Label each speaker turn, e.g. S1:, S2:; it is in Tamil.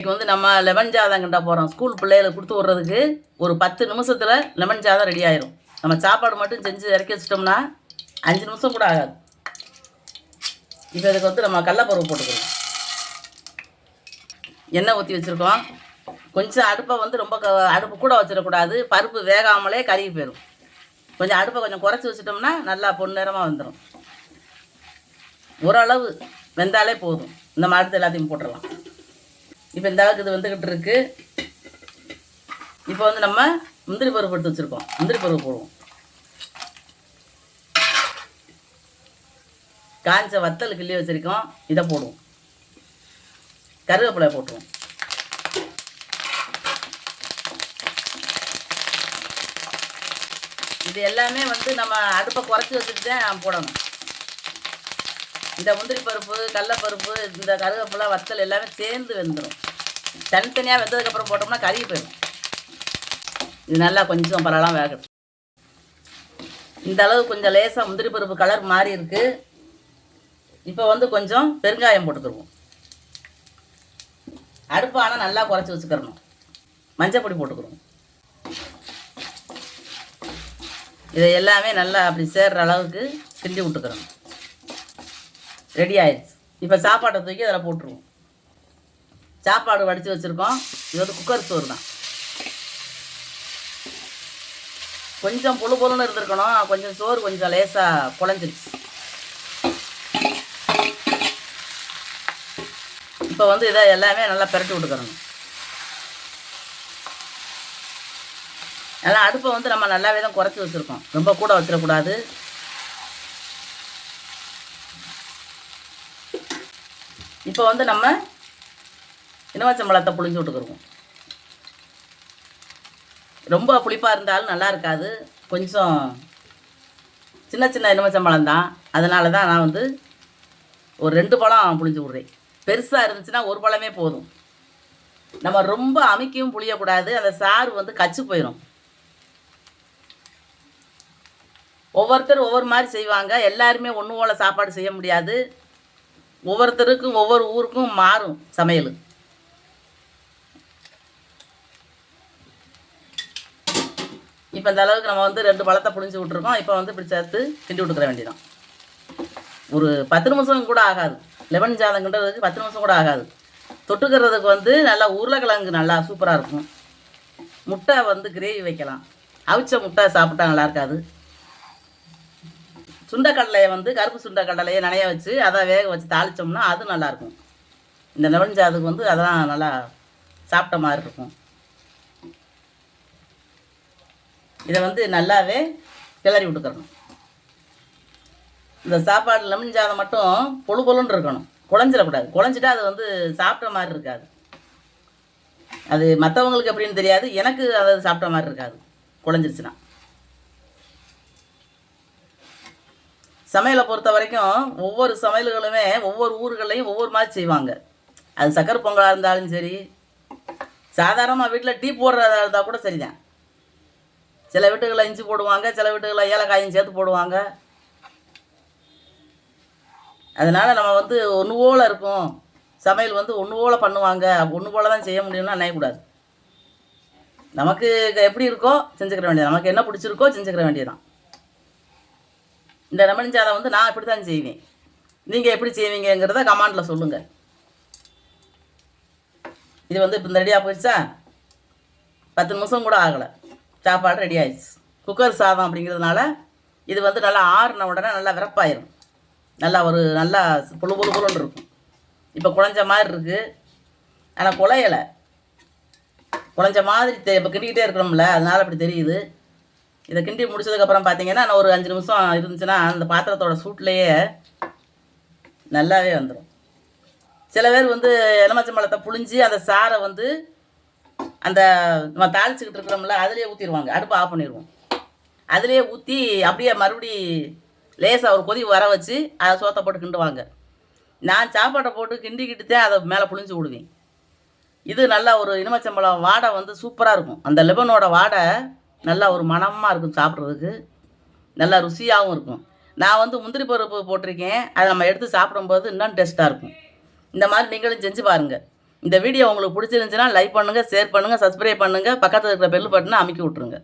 S1: இன்னைக்கு வந்து நம்ம லெமன் ஜாதம் கிண்ட போகிறோம் ஸ்கூல் பிள்ளைகளுக்கு கொடுத்து விட்றதுக்கு ஒரு பத்து நிமிஷத்தில் லெமன் ஜாதம் ரெடி ஆயிரும். நம்ம சாப்பாடு மட்டும் செஞ்சு இறக்கி வச்சிட்டோம்னா அஞ்சு நிமிஷம் கூட ஆகாது. இப்போ இதுக்கு வந்து நம்ம கடலப்பருப்பு போட்டுக்கிறோம். எண்ணெய் ஊற்றி வச்சுருக்கோம். கொஞ்சம் அடுப்பை வந்து ரொம்ப அடுப்பு கூட வச்சிடக்கூடாது. பருப்பு வேகாமலே கருகி போயிடும் கொஞ்சம் அடுப்பை கொஞ்சம் குறைச்சி வச்சிட்டோம்னா நல்லா பொன்னிறமாக வந்துடும் ஓரளவு வெந்தாலே போதும். இந்த மாதிரி எல்லாத்தையும் போட்டுடலாம். இப்போ இந்த அளவுக்கு இது வந்துக்கிட்டு இருக்கு. இப்போ வந்து நம்ம முந்திரி பருப்பு எடுத்து வச்சுருக்கோம். முந்திரி பருப்பு போடுவோம். காஞ்ச வத்தல் கிள்ளி வச்சுருக்கோம். இதை போடுவோம். கருவேப்பிலை போட்டுருவோம். இது எல்லாமே வந்து நம்ம அடுப்பை குறைச்சி வச்சுட்டு தான் போடணும். இந்த முந்திரி பருப்பு கடலப்பருப்பு இந்த கருவேப்பிலை வத்தல் எல்லாமே சேர்ந்து வெந்துடும் தனித்தனியாக வெந்ததுக்கப்புறம் போட்டோம்னா கறி போயிடும் இது நல்லா கொஞ்சம் பரவலாம் வேகட்டும். இந்த அளவு கொஞ்சம் லேசாக முந்திரி பருப்பு கலர் மாறி இருக்கு. இப்போ வந்து கொஞ்சம் பெருங்காயம் போட்டுக்கிருவோம். அடுப்பு ஆனால் நல்லா குறைச்சி வச்சுக்கிறணும். மஞ்சள் பொடி போட்டுக்கிறோம் இதை எல்லாமே நல்லா அப்படி சேர்ற அளவுக்கு கிண்டி விட்டுக்கிறோம் ரெடி ஆயிடுச்சு. இப்போ சாப்பாட்டை தூக்கி அதில் போட்டுருவோம். சாப்பாடு வடித்து வச்சுருக்கோம். இது வந்து குக்கர் சோறு தான். கொஞ்சம் புழு புழுன்னு இருந்திருக்கணும். கொஞ்சம் சோறு கொஞ்சம் லேசாக குழஞ்சிருச்சு. இப்போ வந்து இதை எல்லாமே நல்லா பெரட்டி விட்டுக்கிறணும். நல்லா அடுப்பை வந்து நம்ம நல்லாவே தான் குறைச்சி வச்சுருக்கோம். ரொம்ப கூட வச்சிடக்கூடாது. இப்போ வந்து நம்ம இனவச்சம்பழத்தை புளிஞ்சு விட்டுக்கிருவோம். ரொம்ப புளிப்பாக இருந்தாலும் நல்லா இருக்காது. கொஞ்சம் சின்ன சின்ன இனவச்சம்பழம் தான் அதனால தான் நான் வந்து ஒரு ரெண்டு பழம் புளிஞ்சு விட்றேன். பெருசாக இருந்துச்சுன்னா ஒரு பழமே போதும். நம்ம ரொம்ப அமைக்கவும் புளியக்கூடாது அந்த சாறு வந்து கச்சு போயிடும் ஒவ்வொருத்தரும் ஒவ்வொரு மாதிரி செய்வாங்க. எல்லாருமே ஒன்று போல் சாப்பாடு செய்ய முடியாது. ஒவ்வொருத்தருக்கும் ஒவ்வொரு ஊருக்கும் மாறும் சமையல். இப்போ இந்த அளவுக்கு நம்ம வந்து ரெண்டு பழத்தை புழிஞ்சு விட்ருக்கோம் இப்போ வந்து இப்படி சேர்த்து கிண்டி விட்டுக்கிற வேண்டியதான் ஒரு பத்து நிமிஷம் கூட ஆகாது. லெமன் சாதம் பத்து நிமிஷம் கூட ஆகாது. தொட்டுக்கிறதுக்கு வந்து நல்லா உருளைக்கிழங்கு நல்லா சூப்பராக இருக்கும். முட்டை வந்து கிரேவி வைக்கலாம். அவிச்ச முட்டை சாப்பிட்டா நல்லா இருக்காது. சுண்டக்கடலையை வந்து கருப்பு சுண்டக்கடலையை நனைய வச்சு அதை வேக வச்சு தாளித்தோம்னா அது நல்லாயிருக்கும். இந்த லெமன் வந்து அதெல்லாம் நல்லா சாப்பிட்ட மாதிரி இருக்கும். இதை வந்து நல்லாவே கிளறி விட்டுக்கிறணும். இந்த சாப்பாடு லெமன் சாதம் மட்டும் பொழு பொழுன்னு இருக்கணும். குழஞ்சிடக்கூடாது. குழஞ்சிட்டா அது வந்து சாப்பிட்ட மாதிரி இருக்காது. அது மற்றவங்களுக்கு எப்படின்னு தெரியாது. எனக்கு அதை சாப்பிட்ட மாதிரி இருக்காது. குழஞ்சிருச்சுன்னா. சமையலை பொறுத்த வரைக்கும் ஒவ்வொரு சமையல்களுமே ஒவ்வொரு ஊர்களையும் ஒவ்வொரு மாதிரி செய்வாங்க. அது சக்கரை பொங்கலாக இருந்தாலும் சரி சாதாரணமாக வீட்டில் டீ போடுறதா இருந்தால் கூட சரிதான். சில வீட்டுகளில் இஞ்சி போடுவாங்க சில வீட்டுகளில் ஏலக்காயும் சேர்த்து போடுவாங்க. அதனால் நம்ம வந்து ஒன்று போல் இருக்கும். சமையல் வந்து ஒன்று போல் பண்ணுவாங்க. ஒன்று போல் தான் செய்ய முடியும்னா நினைக்கக்கூடாது. நமக்கு எப்படி இருக்கோ செஞ்சுக்கிற வேண்டியது நமக்கு என்ன பிடிச்சிருக்கோ செஞ்சுக்கிற வேண்டியதுதான் இந்த ரமணி சாதம் வந்து நான் இப்படி தான் செய்வேன். நீங்கள் எப்படி செய்வீங்கங்கிறத கமாண்டில் சொல்லுங்கள் இது வந்து இப்போ இந்த ரெடியாக போயிடுச்சா? பத்து நிமிஷம் கூட ஆகலை. சாப்பாடு ரெடி ஆயிடுச்சு. குக்கர் சாதம் அப்படிங்கிறதுனால இது வந்து நல்லா ஆறுன உடனே நல்லா விறப்பாயிரும். நல்லா ஒரு நல்லா புழு புழு புழுன்னு இருக்கும். இப்போ குழஞ்ச மாதிரி இருக்குது ஆனால் குழையலை. குழஞ்ச மாதிரி தெ இப்போ கிண்டிக்கிட்டே இருக்கிறோம்ல அதனால் அப்படி தெரியுது. இதை கிண்டி முடிச்சதுக்கப்புறம் பார்த்தீங்கன்னா நான் ஒரு அஞ்சு நிமிஷம் இருந்துச்சுன்னா அந்த பாத்திரத்தோட சூட்லேயே நல்லாவே வந்துடும் சில பேர் வந்து எலுமிச்சம்பழத்தை புழிஞ்சு அந்த சாரை வந்து அந்த நம்ம தாளிச்சுக்கிட்டு இருக்கிறோம்ல அதுலேயே ஊற்றிடுவாங்க அடுப்பு ஆஃப் பண்ணிடுவோம் அதிலே ஊற்றி அப்படியே மறுபடி லேசாக ஒரு கொதி வர வச்சு அதை சோத்தை போட்டு கிண்டுவாங்க. நான் சாப்பாட்டை போட்டு கிண்டிக்கிட்டு தான் அதை மேலே புழிஞ்சு விடுவேன். இது நல்லா ஒரு இனிமச்சம்பழம் வாடை வந்து சூப்பராக இருக்கும். அந்த லெபனோட வாடை நல்லா ஒரு மணமாக இருக்கும் சாப்பிட்றதுக்கு. நல்லா ருசியாகவும் இருக்கும். நான் வந்து முந்திரி பருப்பு போட்டிருக்கேன். அதை நம்ம எடுத்து சாப்பிடும்போது இன்னும் டேஸ்ட்டாக இருக்கும். இந்த மாதிரி நீங்களும் செஞ்சு பாருங்கள் இந்த வீடியோ உங்களுக்கு பிடிச்சிருந்துச்சுன்னா லைக் பண்ணுங்கள் ஷேர் பண்ணுங்கள் சப்ஸ்கிரைப் பண்ணுங்கள் பக்கத்தில் இருக்கிற பெல் பட்டனை அமைக்கி விட்ருங்க